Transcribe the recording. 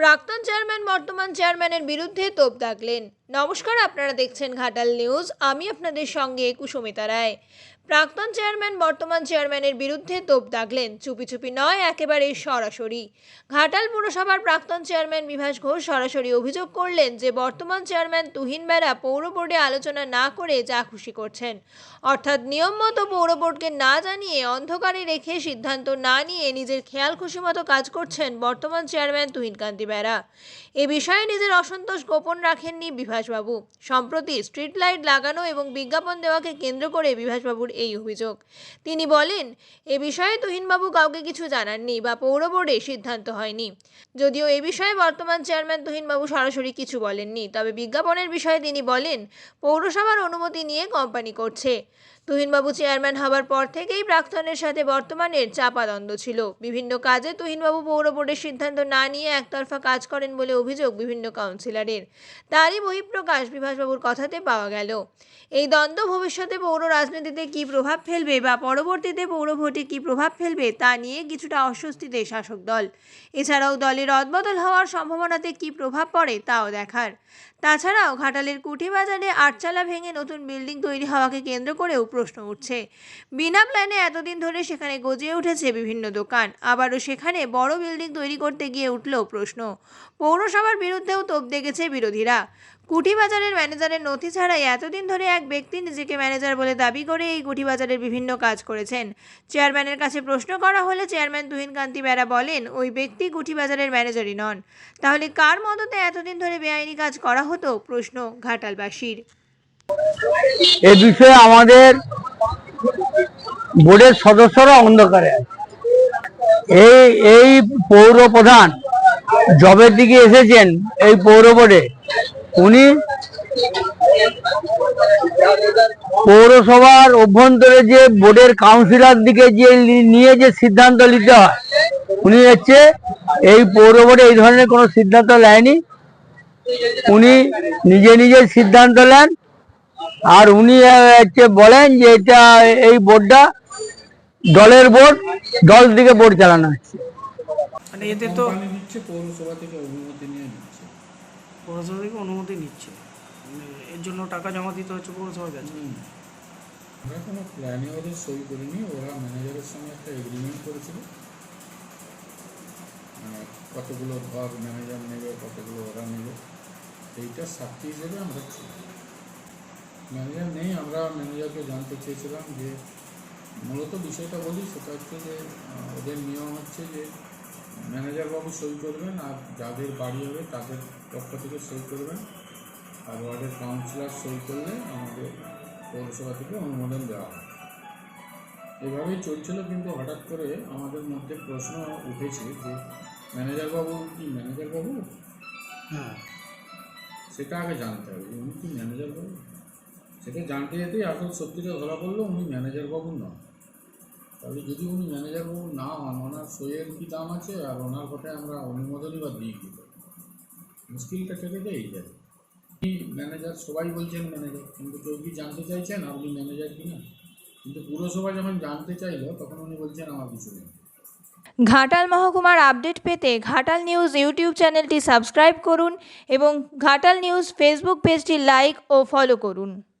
প্রাক্তন চেয়ারম্যান বর্তমান চেয়ারম্যানের বিরুদ্ধে তোপ দাগলেন। নমস্কার, আপনারা দেখছেন ঘাটাল নিউজ। আমি আপনাদের সঙ্গে কুসুমিতা রায়। প্রাক্তন চেয়ারম্যান, বর্তমান চেয়ারম্যানের বিরুদ্ধে তোপ দাগলেন। চুপি চুপি নয়, একেবারে সরাসরি। ঘাটাল পুরসভার প্রাক্তন চেয়ারম্যান বিভাস ঘোষ সরাসরি অভিযোগ করলেন যে, বর্তমান চেয়ারম্যান তুহিন বেড়া পৌর বোর্ডে আলোচনা না করে যা খুশি করছেন। অর্থাৎ নিয়ম মতো পৌর বোর্ডকে না জানিয়ে অন্ধকারে রেখে সিদ্ধান্ত না নিয়ে নিজের খেয়াল খুশি মতো কাজ করছেন বর্তমান চেয়ারম্যান তুহিন বেড়া এ বিষয়ে নিজের অসন্তোষ গোপন রাখেননি বিভাসবাবু। সম্প্রতি স্ট্রিট লাইট লাগানো এবং বিজ্ঞাপন দেওয়াকে কেন্দ্র করে বিভাসবাবুর এই অভিযোগ। তিনি বলেন, এ বিষয়ে তুহিনবাবু কাউকে কিছু জানাননি বা পৌর বোর্ডে সিদ্ধান্ত হয়নি। যদিও এ বিষয়ে বর্তমান চেয়ারম্যান তুহিনবাবু সরাসরি কিছু বলেননি, তবে বিজ্ঞাপনের বিষয়ে তিনি বলেন, পৌরসভার অনুমতি নিয়ে কোম্পানি করছে। তুহিনবাবু চেয়ারম্যান হবার পর থেকেই প্রাক্তনের সাথে বর্তমানের চাপাদ্বন্দ্ব ছিল। বিভিন্ন কাজে তুহিনবাবু পৌর বোর্ডের সিদ্ধান্ত না নিয়ে একতরফা কাজ করেন বলে অভিযোগ বিভিন্ন কাউন্সিলরের। তারই বহিঃপ্রকাশ বিভাসবাবুর কথাতে পাওয়া গেল। এই দ্বন্দ্ব ভবিষ্যতে পৌর রাজনীতিতে কী প্রভাব ফেলবে বা পরবর্তীতে পৌর ভোটে কী প্রভাব ফেলবে তা নিয়ে কিছুটা অস্বস্তিতে শাসক দল। এছাড়াও দলের রদবদল হওয়ার সম্ভাবনাতে কী প্রভাব পড়ে তাও দেখার। তাছাড়াও ঘাটালের কুঠিবাজারে আটচালা ভেঙে নতুন বিল্ডিং তৈরি হওয়াকে কেন্দ্র করেও প্রশ্ন উঠছে। বিনা প্ল্যানে এতদিন ধরে সেখানে গজিয়ে উঠেছে বিভিন্ন দোকান। আবারও সেখানে বড় বিল্ডিং তৈরি করতে গিয়ে উঠল প্রশ্ন। পৌরসভার বিরুদ্ধেও তোপ দেখেছে বিরোধীরা। কুঠিবাজারের ম্যানেজারের নথি ছাড়াই এতদিন ধরে এক ব্যক্তি নিজেকে ম্যানেজার বলে দাবি করে এই কুঠিবাজারের বিভিন্ন কাজ করেছেন। চেয়ারম্যানের কাছে প্রশ্ন করা হলে চেয়ারম্যান তুহিন কান্তি বেরা বলেন, ওই ব্যক্তি কুঠিবাজারের ম্যানেজারই নন। তাহলে কার মদতে এতদিন ধরে বেআইনি কাজ করা হতো? প্রশ্ন ঘাটালবাসীর। এ বিষয়ে আমাদের বোর্ডের সদস্যরা অন্ধকারে এই এই পৌর প্রধান জবের দিকে এসেছেন এই পৌর বোর্ডে। উনি পৌরসভার অভ্যন্তরে যে বোর্ডের কাউন্সিলর দিকে যে নিয়ে যে সিদ্ধান্ত নিতে হয় উনি হচ্ছে এই পৌর বোর্ডে এই ধরনের কোনো সিদ্ধান্ত নেয়নি। উনি নিজে নিজে সিদ্ধান্ত নেন আর উনি হচ্ছে বলেন যে এটা এই বোর্ডটা দলের বোর্ড দল থেকে বোর্ড চালানো হচ্ছে। মানে এতে তো পৌরসভা থেকে অনুমতি নিয়ে পৌরসভা থেকে অনুমতি নিচ্ছে। মানে এর জন্য টাকা জমা দিতে হচ্ছে পৌরসভার কাছে আমরা কোনো প্ল্যানে ওদের সই করিনি, ওরা ম্যানেজারের সঙ্গে একটা এগ্রিমেন্ট করেছিল। মানে কতগুলো ঘর ম্যানেজার নেবে, কতগুলো ওরা নেবে, এইটা সাক্ষী হিসেবে আমরা ম্যানেজার নেই, আমরা ম্যানেজারকে জানতে চেয়েছিলাম যে, মূলত বিষয়টা বলি, সেটা হচ্ছে যে ওদের নিয়ম হচ্ছে যে ম্যানেজারবাবু সই করবেন আর যাদের বাড়ি হবে তাদের পক্ষ থেকে সই করবেন। আর ওয়ার্ডের কাউন্সিলর সই করলে আমাদের পৌরসভা থেকে অনুমোদন দেওয়া হয়। এভাবেই চলছিল কিন্তু হঠাৎ করে আমাদের মধ্যে প্রশ্ন উঠেছে যে ম্যানেজারবাবু কি ম্যানেজারবাবু হ্যাঁ। সেটা আগে জানতে হবে উনি কি ম্যানেজারবাবু সেটা জানতে যেতেই আসল সত্যিটা ধরা পড়ল উনি ম্যানেজারবাবু নন। তাহলে যদি উনি ম্যানেজারবাবু না হন, ওনার সইয়ের কী দাম আছে? আর ওনার কথায় আমরা অনুমোদনই বা দিই কী? মুশকিলটা যায় এই জায়গায় ম্যানেজার, সবাই বলছেন ম্যানেজার, কিন্তু কেউ কি জানতে চাইছেন আপনি ম্যানেজার কিনা? কিন্তু পুরসভা যখন জানতে চাইলো, তখন উনি বলছেন আমার কিছু নেই। ঘাটাল মহকুমার আপডেট পেতে ঘাটাল নিউজ ইউটিউব চ্যানেলটি সাবস্ক্রাইব করুন এবং ঘাটাল নিউজ ফেসবুক পেজটি লাইক ও ফলো করুন।